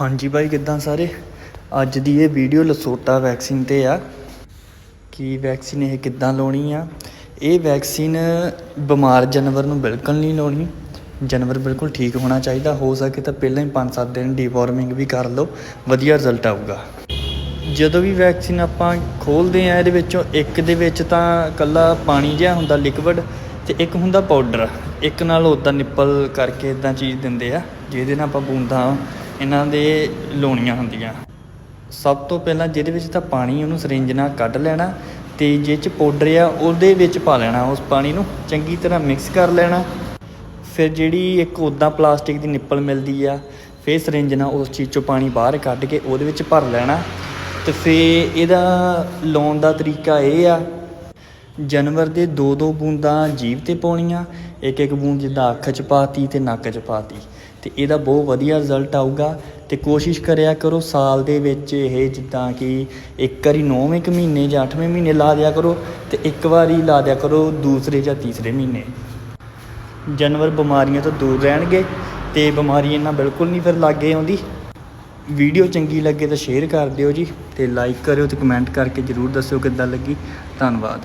ਹਾਂਜੀ ਬਾਈ, ਕਿੱਦਾਂ ਸਾਰੇ? ਅੱਜ ਦੀ ਇਹ ਵੀਡੀਓ ਲਸੋਟਾ ਵੈਕਸੀਨ ਤੇ ਆ। ਕਿ ਵੈਕਸੀਨ ਇਹ ਕਿੱਦਾਂ ਲਾਉਣੀ ਆ? ਇਹ ਵੈਕਸੀਨ ਬਿਮਾਰ ਜਾਨਵਰ ਨੂੰ ਬਿਲਕੁਲ ਨਹੀਂ ਲਾਉਣੀ। ਜਾਨਵਰ ਬਿਲਕੁਲ ਠੀਕ ਹੋਣਾ ਚਾਹੀਦਾ। ਹੋ ਸਕੇ ਤਾਂ ਪਹਿਲਾਂ ਹੀ 5-7 ਦਿਨ ਡੀਵੋਰਮਿੰਗ ਵੀ ਕਰ ਲਓ। ਵਧੀਆ ਰਿਜ਼ਲਟ ਆਊਗਾ। ਜਦੋਂ ਵੀ ਵੈਕਸੀਨ ਆਪਾਂ ਖੋਲਦੇ ਆ, ਇਹਦੇ ਵਿੱਚੋਂ ਇੱਕ ਦੇ ਵਿੱਚ ਤਾਂ ਕੱਲਾ ਪਾਣੀ ਜਿਹਾ ਹੁੰਦਾ ਲਿਕਵਿਡ ਤੇ ਇੱਕ ਹੁੰਦਾ ਪਾਊਡਰ ਇੱਕ ਨਾਲ ਉਦਾਂ ਨਿੱਪਲ ਕਰਕੇ ਇਦਾਂ ਚੀਜ਼ ਦਿੰਦੇ ਆ, ਜਿਹਦੇ ਨਾਲ ਆਪਾਂ ਬੂੰਦਾਂ ਇਹਨਾਂ ਦੇ ਲਾਉਣੀਆਂ ਹੁੰਦੀਆਂ। ਸਭ ਤੋਂ ਪਹਿਲਾਂ ਜਿਹਦੇ ਵਿੱਚ ਤਾਂ ਪਾਣੀ ਉਹਨੂੰ ਸਰਿੰਜ ਨਾਲ ਕੱਢ ਲੈਣਾ ਤੇ ਜਿਹ ਚ ਪਾਊਡਰ ਆ ਉਹਦੇ ਵਿੱਚ ਪਾ ਲੈਣਾ, ਉਸ ਪਾਣੀ ਨੂੰ ਚੰਗੀ ਤਰ੍ਹਾਂ ਮਿਕਸ ਕਰ ਲੈਣਾ। ਫਿਰ ਜਿਹੜੀ ਇੱਕ ਉਦਾਂ ਪਲਾਸਟਿਕ ਦੀ ਨਿੱਪਲ ਮਿਲਦੀ ਆ, ਫਿਰ ਸਰਿੰਜ ਨਾਲ ਉਸ ਚੀਜ਼ ਚੋਂ ਪਾਣੀ ਬਾਹਰ ਕੱਢ ਕੇ ਉਹਦੇ ਵਿੱਚ ਭਰ ਲੈਣਾ। ਤੇ ਫਿਰ ਇਹਦਾ ਲਾਉਣ ਦਾ ਤਰੀਕਾ ਇਹ ਆ, ਜਾਨਵਰ ਦੇ ਦੋ ਦੋ ਬੂੰਦਾਂ ਜੀਭ ਤੇ ਪਾਉਣੀਆਂ, ਇੱਕ ਇੱਕ ਬੂੰਦ ਜਿੱਦਾਂ ਅੱਖ 'ਚ ਪਾਤੀ ਤੇ ਨੱਕ 'ਚ ਪਾਤੀ। ਤੇ ਇਹਦਾ ਬਹੁਤ ਵਧੀਆ ਰਿਜ਼ਲਟ ਆਊਗਾ। ਤੇ ਕੋਸ਼ਿਸ਼ ਕਰਿਆ ਕਰੋ ਸਾਲ ਦੇ ਵਿੱਚ ਇਹ ਜਿੱਦਾਂ ਕਿ ਇੱਕ ਵਾਰੀ 9ਵੇਂ ਕੁ ਮਹੀਨੇ ਜਾਂ 8ਵੇਂ ਮਹੀਨੇ ਲਾ ਦਿਆ ਕਰੋ ਤੇ ਇੱਕ ਵਾਰੀ ਲਾ ਦਿਆ ਕਰੋ ਦੂਸਰੇ ਜਾਂ ਤੀਸਰੇ ਮਹੀਨੇ। ਜਾਨਵਰ ਬਿਮਾਰੀਆਂ ਤੋਂ ਦੂਰ ਰਹਿਣਗੇ ਤੇ ਬਿਮਾਰੀ ਇਹਨਾਂ ਬਿਲਕੁਲ ਨਹੀਂ ਫਿਰ ਲਾਗੇ ਆਉਂਦੀ। ਵੀਡੀਓ ਚੰਗੀ ਲੱਗੇ ਤਾਂ ਸ਼ੇਅਰ ਕਰ ਦਿਓ ਜੀ ਤੇ ਲਾਈਕ ਕਰਿਓ ਤੇ ਕਮੈਂਟ ਕਰਕੇ ਜਰੂਰ ਦੱਸਿਓ ਕਿੱਦਾਂ ਲੱਗੀ। ਧੰਨਵਾਦ।